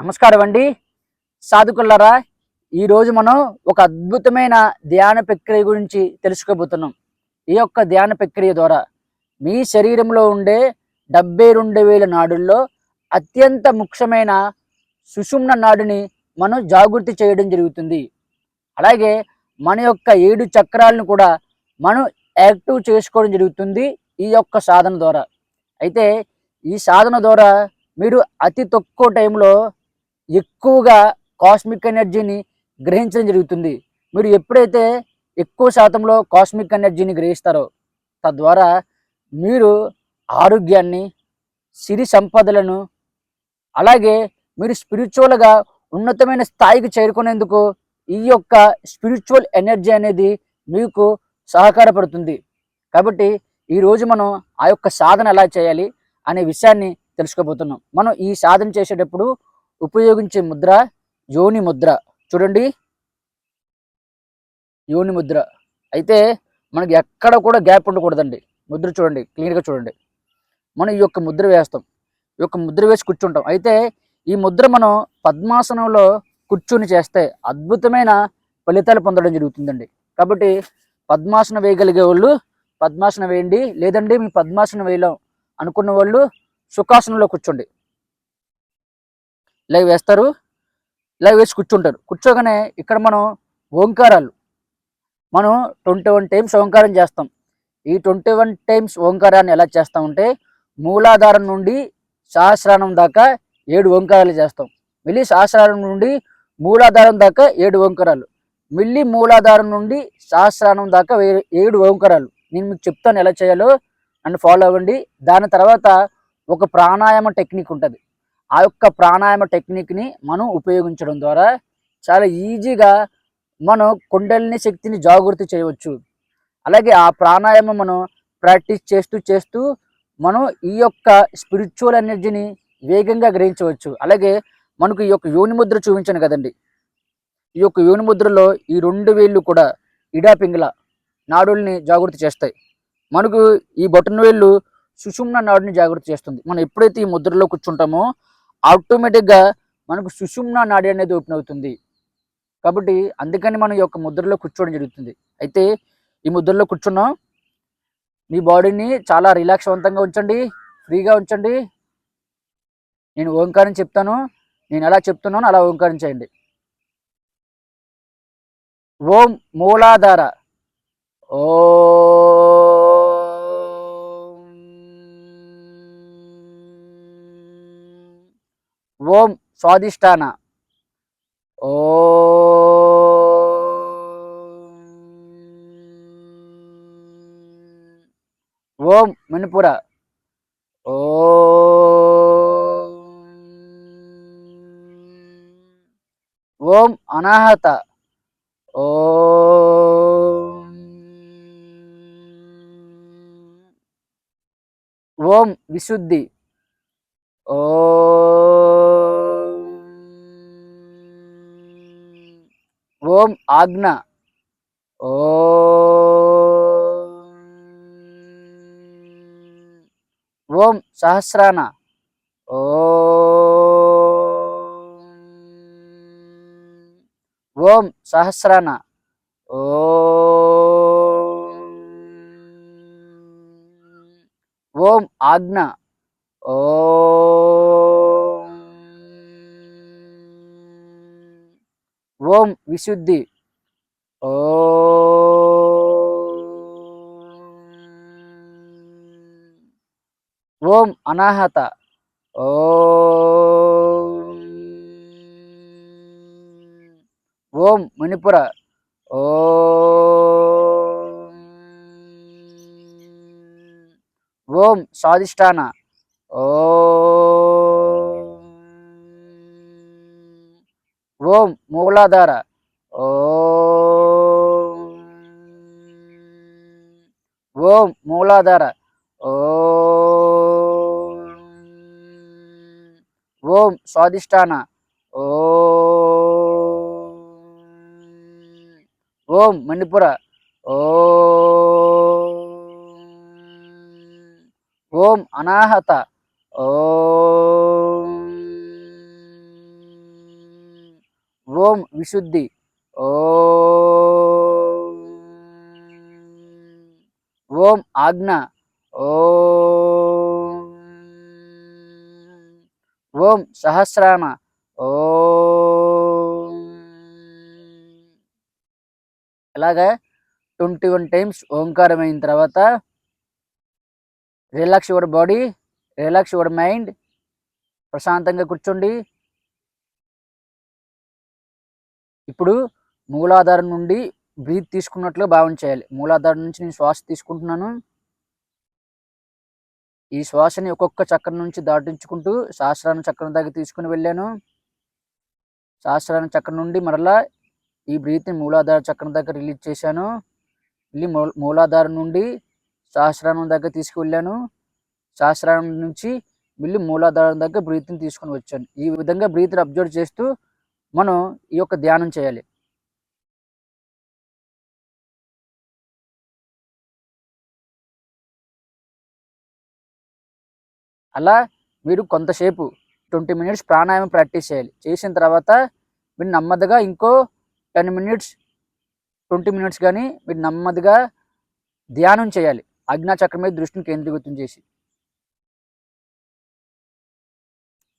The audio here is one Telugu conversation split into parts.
నమస్కారం అండి. సాధుకులరా ఈరోజు మనం ఒక అద్భుతమైన ధ్యాన ప్రక్రియ గురించి తెలుసుకోబోతున్నాం. ఈ యొక్క ధ్యాన ప్రక్రియ ద్వారా మీ శరీరంలో ఉండే డెబ్బై రెండు వేల నాడుల్లో అత్యంత ముఖ్యమైన సుషుమ్న నాడుని మనం జాగృతి చేయడం జరుగుతుంది. అలాగే మన యొక్క ఏడు చక్రాలను కూడా మనం యాక్టివ్ చేసుకోవడం జరుగుతుంది ఈ యొక్క సాధన ద్వారా. అయితే ఈ సాధన ద్వారా మీరు అతి తక్కువ టైంలో ఎక్కువగా కాస్మిక్ ఎనర్జీని గ్రహించడం జరుగుతుంది. మీరు ఎప్పుడైతే ఎక్కువ శాతంలో కాస్మిక్ ఎనర్జీని గ్రహిస్తారో తద్వారా మీరు ఆరోగ్యాన్ని సిరి సంపదలను అలాగే మీరు స్పిరిచువల్గా ఉన్నతమైన స్థాయికి చేరుకునేందుకు ఈ యొక్క స్పిరిచువల్ ఎనర్జీ అనేది మీకు సహకారపడుతుంది. కాబట్టి ఈరోజు మనం ఆ యొక్క సాధన ఎలా చేయాలి అనే విషయాన్ని తెలుసుకోబోతున్నాం. మనం ఈ సాధన చేసేటప్పుడు ఉపయోగించే ముద్ర యోని ముద్ర. చూడండి. యోని ముద్ర. అయితే మనకి ఎక్కడ కూడా గ్యాప్ ఉండకూడదండి. ముద్ర చూడండి. క్లియర్గా చూడండి. మనం ఈ యొక్క ముద్ర వేస్తాం. ఈ యొక్క ముద్ర వేసి కూర్చుంటాం. అయితే ఈ ముద్ర మనం పద్మాసనంలో కూర్చుని చేస్తే అద్భుతమైన ఫలితాలు పొందడం జరుగుతుందండి. కాబట్టి పద్మాసనం వేయగలిగే వాళ్ళు పద్మాసనం వేయండి. లేదండి మీ పద్మాసనం వేయలేం అనుకున్న వాళ్ళు సుఖాసనంలో కూర్చోండి. ఇలా వేస్తారు. ఇలా వేసి కూర్చుంటారు. కూర్చోగానే ఇక్కడ మనం ఓంకారాలు. మనం ట్వంటీ వన్ టైమ్స్ ఓంకారం చేస్తాం. ఈ ట్వంటీ వన్ టైమ్స్ ఓంకారాన్ని ఎలా చేస్తామంటే మూలాధారం నుండి సహస్రానం దాకా ఏడు ఓంకారాలు చేస్తాం. మళ్ళీ సహస్రానం నుండి మూలాధారం దాకా ఏడు ఓంకారాలు. మళ్ళీ మూలాధారం నుండి సహస్రానం దాకా ఏడు ఓంకారాలు. నేను మీకు చెప్తాను ఎలా చేయాలో. నన్ను ఫాలో అవ్వండి. దాని తర్వాత ఒక ప్రాణాయామ టెక్నిక్ ఉంటుంది. ఆ యొక్క ప్రాణాయామ టెక్నిక్ని మనం ఉపయోగించడం ద్వారా చాలా ఈజీగా మనం కుండలిని శక్తిని జాగృతి చేయవచ్చు. అలాగే ఆ ప్రాణాయామం మనం ప్రాక్టీస్ చేస్తూ చేస్తూ మనం ఈ యొక్క స్పిరిచువల్ ఎనర్జీని వేగంగా గ్రహించవచ్చు. అలాగే మనకు ఈ యొక్క యోని ముద్ర చూపించాను కదండి. ఈ యొక్క యోని ముద్రలో ఈ రెండు వేళ్ళు కూడా ఇడా నాడుల్ని జాగృతి చేస్తాయి. మనకు ఈ బొటన వేళ్ళు సుషుమ్న నాడుని జాగృతి చేస్తుంది. మనం ఎప్పుడైతే ఈ ముద్రలో కూర్చుంటామో ఆటోమేటిక్గా మనకు సుషుమ్న నాడి అనేది ఓపెన్ అవుతుంది. కాబట్టి అందుకని మనం ఈ యొక్క ముద్రలో కూర్చోవడం జరుగుతుంది. అయితే ఈ ముద్రలో కూర్చున్నాం మీ బాడీని చాలా రిలాక్స్వంతంగా ఉంచండి ఫ్రీగా ఉంచండి. నేను ఓంకారం చెప్తాను నేను ఎలా చెప్తున్నాను అలా ఓంకారం చేయండి. ఓం మూలాధార. ఓ ఓం స్వాదిష్టాన. ఓ ఓం మణిపుర. ఓ ఓం అనాహత. ఓ ఓం విశుద్ధి. ఓ ఓం ఆజ్ఞ ఓం ఓం సహస్రాన ఓం ఓం సహస్రాన ఓం ఓం ఆజ్ఞ ఓం ఓం విశుద్ధి. ఓ ఓం అనాహత. ఓం ఓం మణిపుర. ఓం ఓం స్వాదిష్టాన ఓ ఓం మూలాధార. ఓం ఓం మూలాధార. ఓం ఓం స్వాదిష్టాన ఓం ఓం మణిపుర. ఓం ఓం అనాహత. ఓ ఓం విశుద్ధి. ఓం ఓం ఆజ్ఞ. ఓం ఓం సహస్రామ. ఓం అలాగా ట్వంటీ వన్ టైమ్స్ ఓంకారం అయిన తర్వాత relax your body relax your mind ప్రశాంతంగా కూర్చోండి. ఇప్పుడు మూలాధారం నుండి బ్రీత్ తీసుకున్నట్లు భావన చేయాలి. మూలాధారం నుంచి నేను శ్వాస తీసుకుంటున్నాను. ఈ శ్వాసని ఒక్కొక్క చక్రం నుంచి దాటించుకుంటూ సహస్రాన చక్రం దాకా తీసుకుని వెళ్ళాను. సహస్రాన చక్రం నుండి మరలా ఈ బ్రీత్ని మూలాధార చక్రం దగ్గర రిలీజ్ చేశాను. మళ్ళీ మూలాధారం నుండి సహస్రానం దగ్గర తీసుకువెళ్ళాను. సహస్రానం నుంచి మళ్ళీ మూలాధారం దగ్గర బ్రీత్ని తీసుకుని వచ్చాను. ఈ విధంగా బ్రీత్ని అబ్జర్వ్ చేస్తూ మనం ఈ యొక్క ధ్యానం చేయాలి. అలా మీరు కొంతసేపు ట్వంటీ మినిట్స్ ప్రాణాయామం ప్రాక్టీస్ చేయాలి. చేసిన తర్వాత మీరు నెమ్మదిగా ఇంకో టెన్ మినిట్స్ ట్వంటీ మినిట్స్ కానీ మీరు నెమ్మదిగా ధ్యానం చేయాలి. చక్రం మీద దృష్టిని కేంద్రీకృతం చేసి.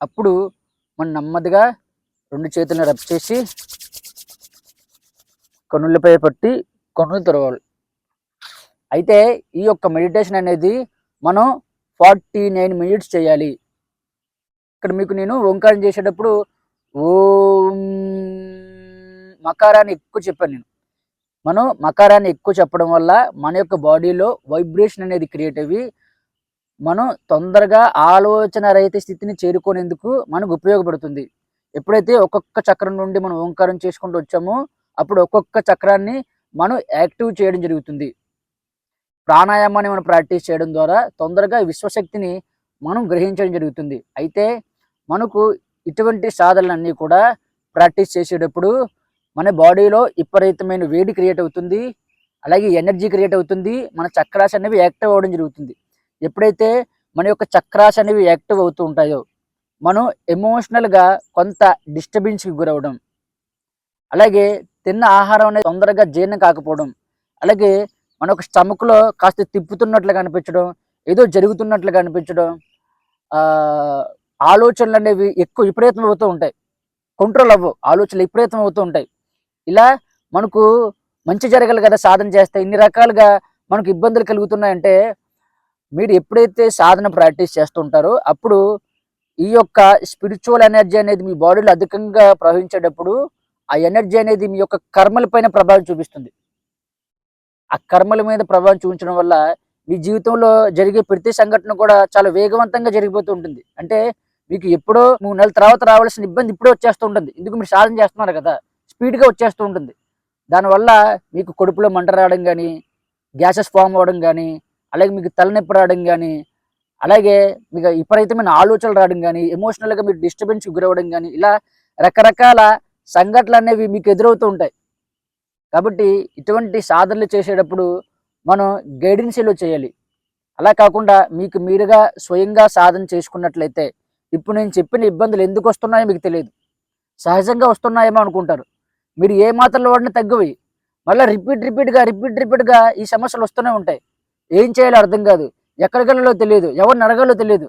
అప్పుడు మనం నెమ్మదిగా రెండు చేతులను రబ్ చేసి కనులపై పట్టి కన్నులు తెరవాలి. అయితే ఈ యొక్క మెడిటేషన్ అనేది మనం ఫార్టీ నైన్ మినిట్స్ చేయాలి. ఇక్కడ మీకు నేను ఓంకారం చేసేటప్పుడు ఓం మకారాన్ని ఎక్కువ చెప్పాను నేను. మనం మకారాన్ని ఎక్కువ చెప్పడం వల్ల మన యొక్క బాడీలో వైబ్రేషన్ అనేది క్రియేట్ అయ్యి మనం తొందరగా ఆలోచన రహిత స్థితిని చేరుకునేందుకు మనకు ఉపయోగపడుతుంది. ఎప్పుడైతే ఒక్కొక్క చక్రం నుండి మనం ఓంకారం చేసుకుంటూ వచ్చామో అప్పుడు ఒక్కొక్క చక్రాన్ని మనం యాక్టివ్ చేయడం జరుగుతుంది. ప్రాణాయామాన్ని మనం ప్రాక్టీస్ చేయడం ద్వారా తొందరగా విశ్వశక్తిని మనం గ్రహించడం జరుగుతుంది. అయితే మనకు ఇటువంటి సాధనలన్నీ కూడా ప్రాక్టీస్ చేసేటప్పుడు మన బాడీలో విపరీతమైన వేడి క్రియేట్ అవుతుంది. అలాగే ఎనర్జీ క్రియేట్ అవుతుంది. మన చక్రాస్ అనేవి యాక్టివ్ అవ్వడం జరుగుతుంది. ఎప్పుడైతే మన యొక్క చక్రాస్ అనేవి యాక్టివ్ అవుతూ ఉంటాయో మనం ఎమోషనల్గా కొంత డిస్టర్బెన్స్కి గురవడం. అలాగే తిన్న ఆహారం అనేది తొందరగా జీర్ణం కాకపోవడం. అలాగే మనకు స్టమక్లో కాస్త తిప్పుతున్నట్లు కనిపించడం ఏదో జరుగుతున్నట్లు కనిపించడం ఆలోచనలు అనేవి ఎక్కువ విపరీతం అవుతూ ఉంటాయి. కంట్రోల్ అవ్వవు. ఆలోచనలు విపరీతం అవుతూ ఉంటాయి. ఇలా మనకు మంచి జరగాలి కదా సాధన చేస్తే ఇన్ని రకాలుగా మనకు ఇబ్బందులు కలుగుతున్నాయంటే మీరు ఎప్పుడైతే సాధన ప్రాక్టీస్ చేస్తుంటారో అప్పుడు ఈ యొక్క స్పిరిచువల్ ఎనర్జీ అనేది మీ బాడీలో అధికంగా ప్రవహించేటప్పుడు ఆ ఎనర్జీ అనేది మీ యొక్క కర్మల పైన ప్రభావం చూపిస్తుంది. ఆ కర్మల మీద ప్రభావం చూపించడం వల్ల మీ జీవితంలో జరిగే ప్రతి సంఘటన కూడా చాలా వేగవంతంగా జరిగిపోతూ ఉంటుంది. అంటే మీకు ఎప్పుడో మూడు నెలల తర్వాత రావాల్సిన ఇబ్బంది ఇప్పుడే వచ్చేస్తూ ఉంటుంది. ఎందుకు మీరు సాధన చేస్తున్నారు కదా? స్పీడ్గా వచ్చేస్తూ ఉంటుంది. దానివల్ల మీకు కడుపులో మంట రావడం కానీ గ్యాసెస్ ఫామ్ అవ్వడం కానీ అలాగే మీకు తలనొప్పి రావడం కానీ అలాగే మీకు విపరీతమైన ఆలోచనలు రావడం కానీ ఎమోషనల్గా మీరు డిస్టర్బెన్స్ గురవడం కానీ ఇలా రకరకాల సంఘటనలు అనేవి మీకు ఎదురవుతూ ఉంటాయి. కాబట్టి ఇటువంటి సాధనలు చేసేటప్పుడు మనం గైడెన్సీలో చేయాలి. అలా కాకుండా మీకు మీరుగా స్వయంగా సాధన చేసుకున్నట్లయితే ఇప్పుడు నేను చెప్పిన ఇబ్బందులు ఎందుకు వస్తున్నాయో మీకు తెలియదు. సహజంగా వస్తున్నాయేమో అనుకుంటారు. మీరు ఏ మాత్రలు వాడిన తగ్గవి. మళ్ళీ రిపీట్ రిపీట్గా రిపీట్ రిపీట్గా ఈ సమస్యలు వస్తూనే ఉంటాయి. ఏం చేయాలో అర్థం కాదు. ఎక్కడికి వెళ్ళాలో తెలియదు. ఎవరిని అడగాలో తెలియదు.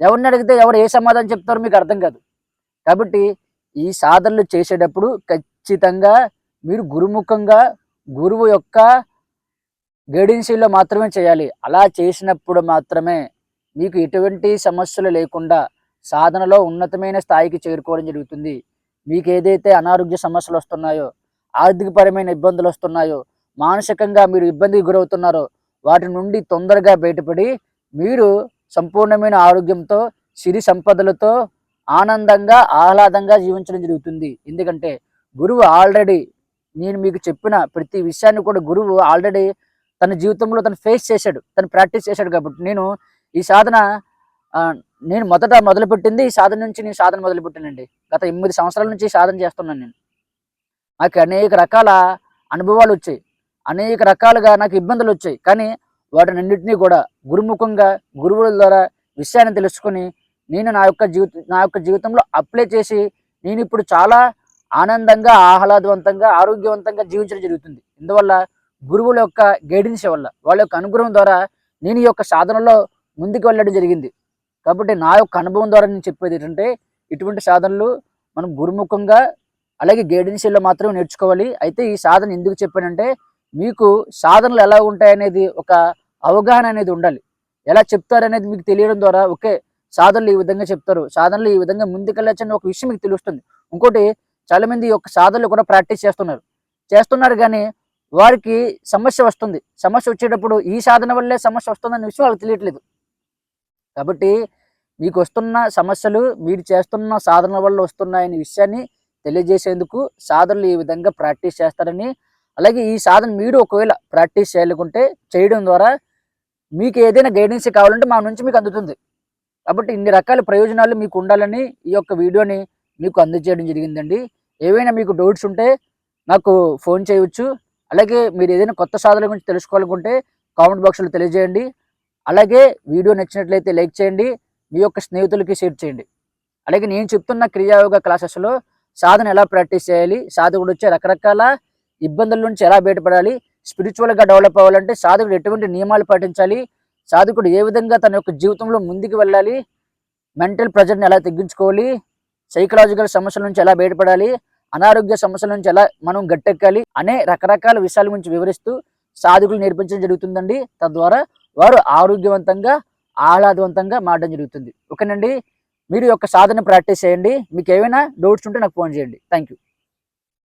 ఎవరిని అడిగితే ఎవరు ఏ సమాధానం చెప్తారో మీకు అర్థం కాదు. కాబట్టి ఈ సాధనలు చేసేటప్పుడు ఖచ్చితంగా మీరు గురుముఖంగా గురువు యొక్క గైడెన్సీలో మాత్రమే చేయాలి. అలా చేసినప్పుడు మాత్రమే మీకు ఎటువంటి సమస్యలు లేకుండా సాధనలో ఉన్నతమైన స్థాయికి చేరుకోవడం జరుగుతుంది. మీకు ఏదైతే అనారోగ్య సమస్యలు వస్తున్నాయో ఆర్థికపరమైన ఇబ్బందులు వస్తున్నాయో మానసికంగా మీరు ఇబ్బందికి గురవుతున్నారో వాటి నుండి తొందరగా బయటపడి మీరు సంపూర్ణమైన ఆరోగ్యంతో సిరి సంపదలతో ఆనందంగా ఆహ్లాదంగా జీవించడం జరుగుతుంది. ఎందుకంటే గురువు ఆల్రెడీ నేను మీకు చెప్పిన ప్రతి విషయాన్ని కూడా గురువు ఆల్రెడీ తన జీవితంలో తను ఫేస్ చేశాడు. తను ప్రాక్టీస్ చేశాడు కాబట్టి నేను ఈ సాధన నేను మొదట మొదలుపెట్టింది ఈ సాధన నుంచి నేను సాధన మొదలుపెట్టానండి. గత ఎనిమిది సంవత్సరాల నుంచి సాధన చేస్తున్నాను నేను. నాకు అనేక రకాల అనుభవాలు వచ్చాయి. అనేక రకాలుగా నాకు ఇబ్బందులు వచ్చాయి. కానీ వాటినన్నింటినీ కూడా గురుముఖంగా గురువుల ద్వారా విషయాన్ని తెలుసుకొని నేను నా యొక్క జీవిత నా యొక్క జీవితంలో అప్లై చేసి నేను ఇప్పుడు చాలా ఆనందంగా ఆహ్లాదవంతంగా ఆరోగ్యవంతంగా జీవించడం జరుగుతుంది. ఇందువల్ల గురువుల యొక్క గైడెన్స్ వల్ల వాళ్ళ యొక్క అనుగ్రహం ద్వారా నేను ఈ యొక్క సాధనలో ముందుకు వెళ్ళడం జరిగింది. కాబట్టి నా యొక్క అనుభవం ద్వారా నేను చెప్పేది ఏంటంటే ఇటువంటి సాధనలు మనం గురుముఖంగా అలాగే గైడెన్సీలో మాత్రమే నేర్చుకోవాలి. అయితే ఈ సాధన ఎందుకు చెప్పానంటే మీకు సాధనలు ఎలా ఉంటాయనేది ఒక అవగాహన అనేది ఉండాలి. ఎలా చెప్తారనేది మీకు తెలియడం ద్వారా ఓకే సాధనలు ఈ విధంగా చెప్తారు. సాధనలు ఈ విధంగా ముందుకెళ్ళొచ్చని ఒక విషయం మీకు తెలుస్తుంది. ఇంకోటి చాలా మంది యొక్క సాధనలు కూడా ప్రాక్టీస్ చేస్తున్నారు. చేస్తున్నారు కానీ వారికి సమస్య వస్తుంది. సమస్య వచ్చేటప్పుడు ఈ సాధన వల్లే సమస్య వస్తుందనే విషయం వాళ్ళకి తెలియట్లేదు. కాబట్టి మీకు వస్తున్న సమస్యలు మీరు చేస్తున్న సాధన వల్ల వస్తున్నాయనే విషయాన్ని తెలియజేసేందుకు సాధనలు ఈ విధంగా ప్రాక్టీస్ చేస్తారని అలాగే ఈ సాధన మీరు ఒకవేళ ప్రాక్టీస్ చేయాలనుకుంటే చేయడం ద్వారా మీకు ఏదైనా గైడెన్స్ కావాలంటే మా నుంచి మీకు అందుతుంది. కాబట్టి ఇన్ని రకాల ప్రయోజనాలు మీకు ఉండాలని ఈ యొక్క వీడియోని మీకు అందజేయడం జరిగిందండి. ఏవైనా మీకు డౌట్స్ ఉంటే నాకు ఫోన్ చేయవచ్చు అలాగే మీరు ఏదైనా కొత్త సాధనల గురించి తెలుసుకోవాలనుకుంటే కామెంట్ బాక్స్లో తెలియజేయండి. అలాగే వీడియో నచ్చినట్లయితే లైక్ చేయండి. మీ యొక్క స్నేహితులకి షేర్ చేయండి. అలాగే నేను చెప్తున్న క్రియాయోగ క్లాసెస్లో సాధన ఎలా ప్రాక్టీస్ చేయాలి సాధకుడు వచ్చే రకరకాల ఇబ్బందుల నుంచి ఎలా బయటపడాలి? స్పిరిచువల్గా డెవలప్ అవ్వాలంటే సాధకుడు ఎటువంటి నియమాలు పాటించాలి? సాధకుడు ఏ విధంగా తన యొక్క జీవితంలో ముందుకు వెళ్ళాలి? మెంటల్ ప్రెజర్ని ఎలా తగ్గించుకోవాలి? సైకలాజికల్ సమస్యల నుంచి ఎలా బయటపడాలి? అనారోగ్య సమస్యల నుంచి ఎలా మనం గట్టెక్కాలి? అనే రకరకాల విషయాల గురించి వివరిస్తూ సాధకులు నేర్పించడం జరుగుతుందండి. తద్వారా వారు ఆరోగ్యవంతంగా ఆహ్లాదవంతంగా మారడం జరుగుతుంది. ఓకేనండి? మీరు యొక్క సాధన ప్రాక్టీస్ చేయండి. మీకు ఏమైనా డౌట్స్ ఉంటే నాకు ఫోన్ చేయండి. Thank you